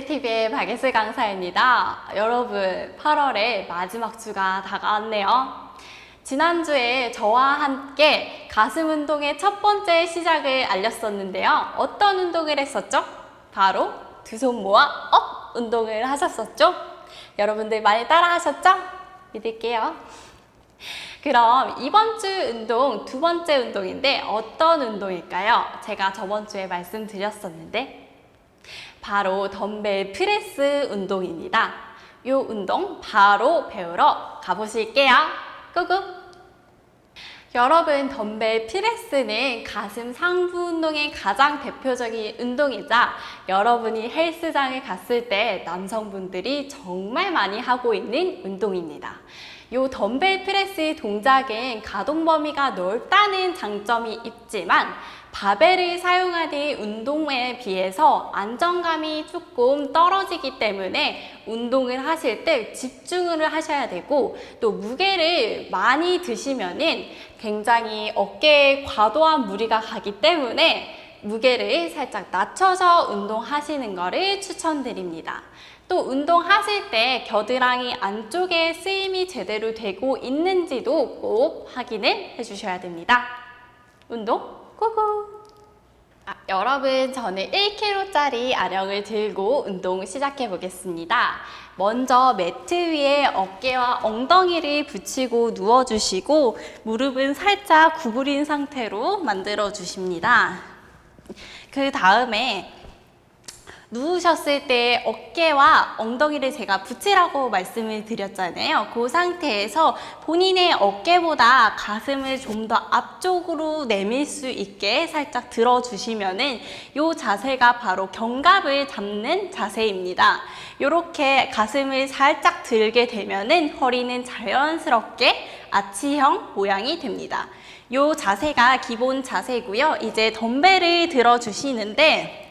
제리TV의 박예슬 강사입니다. 여러분, 8월의 마지막 주가 다가왔네요. 지난주에 저와 함께 가슴 운동의 첫 번째 시작을 알렸었는데요. 어떤 운동을 했었죠? 바로 두 손 모아 업 운동을 하셨었죠? 여러분들 많이 따라 하셨죠? 믿을게요. 그럼 이번 주 운동 두 번째 운동인데 어떤 운동일까요? 제가 저번 주에 말씀드렸었는데 바로 덤벨 프레스 운동입니다. 이 운동 바로 배우러 가보실게요. 꾸꾸! 여러분, 덤벨 프레스는 가슴 상부 운동의 가장 대표적인 운동이자 여러분이 헬스장에 갔을 때 남성분들이 정말 많이 하고 있는 운동입니다. 요 덤벨 프레스 동작은 가동 범위가 넓다는 장점이 있지만 바벨을 사용하는 운동에 비해서 안정감이 조금 떨어지기 때문에 운동을 하실 때 집중을 하셔야 되고 또 무게를 많이 드시면은 굉장히 어깨에 과도한 무리가 가기 때문에 무게를 살짝 낮춰서 운동하시는 것을 추천드립니다. 또 운동하실 때 겨드랑이 안쪽에 쓰임이 제대로 되고 있는지도 꼭 확인을 해주셔야 됩니다. 운동 고고! 아, 여러분, 저는 1kg짜리 아령을 들고 운동 시작해 보겠습니다. 먼저 매트 위에 어깨와 엉덩이를 붙이고 누워주시고 무릎은 살짝 구부린 상태로 만들어 주십니다. 그 다음에 누우셨을 때 어깨와 엉덩이를 제가 붙이라고 말씀을 드렸잖아요. 그 상태에서 본인의 어깨보다 가슴을 좀 더 앞쪽으로 내밀 수 있게 살짝 들어주시면은 이 자세가 바로 견갑을 잡는 자세입니다. 이렇게 가슴을 살짝 들게 되면은 허리는 자연스럽게 아치형 모양이 됩니다. 이 자세가 기본 자세고요. 이제 덤벨을 들어주시는데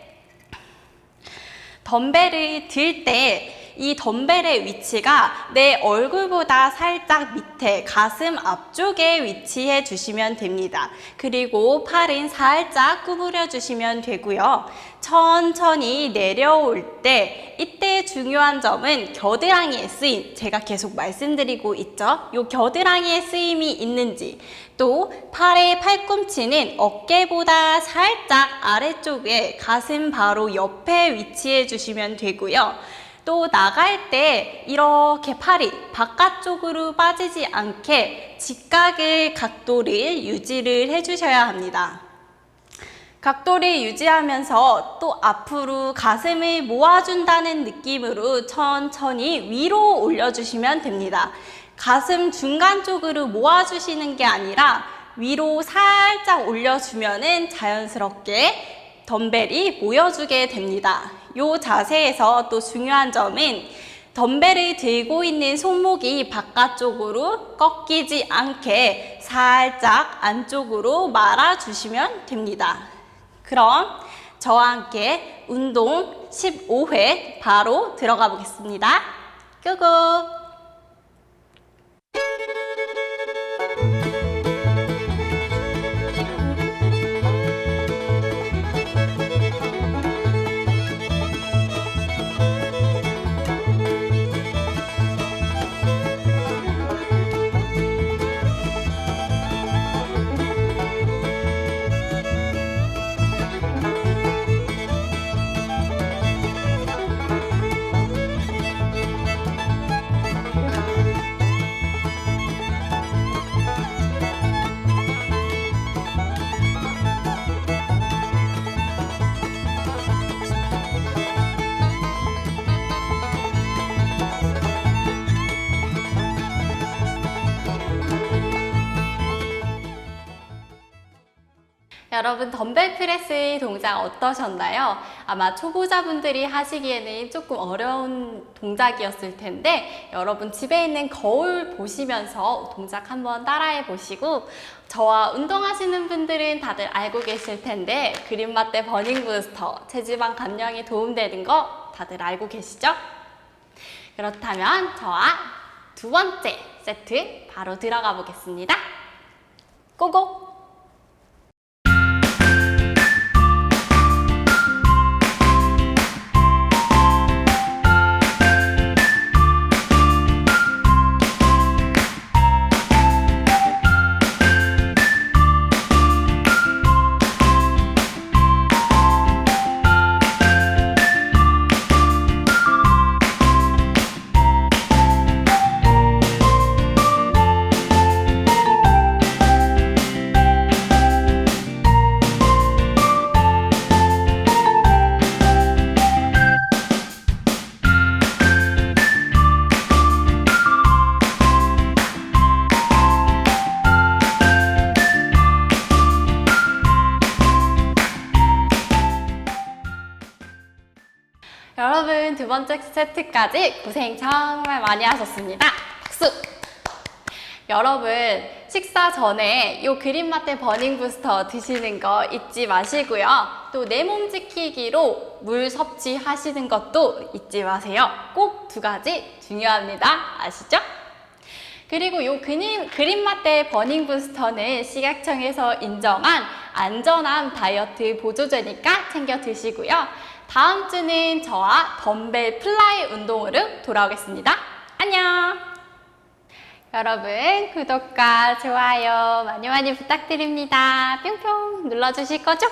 덤벨을 들 때 이 덤벨의 위치가 내 얼굴보다 살짝 밑에 가슴 앞쪽에 위치해 주시면 됩니다. 그리고 팔은 살짝 구부려 주시면 되고요. 천천히 내려올 때 이때 중요한 점은 겨드랑이의 쓰임 제가 계속 말씀드리고 있죠. 요 겨드랑이의 쓰임이 있는지 또 팔의 팔꿈치는 어깨보다 살짝 아래쪽에 가슴 바로 옆에 위치해 주시면 되고요. 또 나갈 때 이렇게 팔이 바깥쪽으로 빠지지 않게 직각의 각도를 유지를 해주셔야 합니다. 각도를 유지하면서 또 앞으로 가슴을 모아준다는 느낌으로 천천히 위로 올려주시면 됩니다. 가슴 중간 쪽으로 모아주시는 게 아니라 위로 살짝 올려주면은 자연스럽게 덤벨이 모여주게 됩니다. 이 자세에서 또 중요한 점은 덤벨을 들고 있는 손목이 바깥쪽으로 꺾이지 않게 살짝 안쪽으로 말아주시면 됩니다. 그럼 저와 함께 운동 15회 바로 들어가 보겠습니다. 끄고! 여러분 덤벨 프레스 동작 어떠셨나요? 아마 초보자분들이 하시기에는 조금 어려운 동작이었을 텐데 여러분 집에 있는 거울 보시면서 동작 한번 따라해 보시고 저와 운동하시는 분들은 다들 알고 계실 텐데 그린맛대 버닝 부스터 체지방 감량에 도움되는 거 다들 알고 계시죠? 그렇다면 저와 두 번째 세트 바로 들어가 보겠습니다. 고고! 번째 세트까지 고생 정말 많이 하셨습니다. 박수! 여러분, 식사 전에 요 그린마테 버닝 부스터 드시는 거 잊지 마시고요. 또 내 몸 지키기로 물 섭취하시는 것도 잊지 마세요. 꼭 두 가지 중요합니다. 아시죠? 그리고 요 그린, 그린마테 버닝 부스터는 식약청에서 인정한 안전한 다이어트 보조제니까 챙겨 드시고요. 다음 주는 저와 덤벨 플라이 운동으로 돌아오겠습니다. 안녕! 여러분, 구독과 좋아요 많이 많이 부탁드립니다. 뿅뿅 눌러주실 거죠?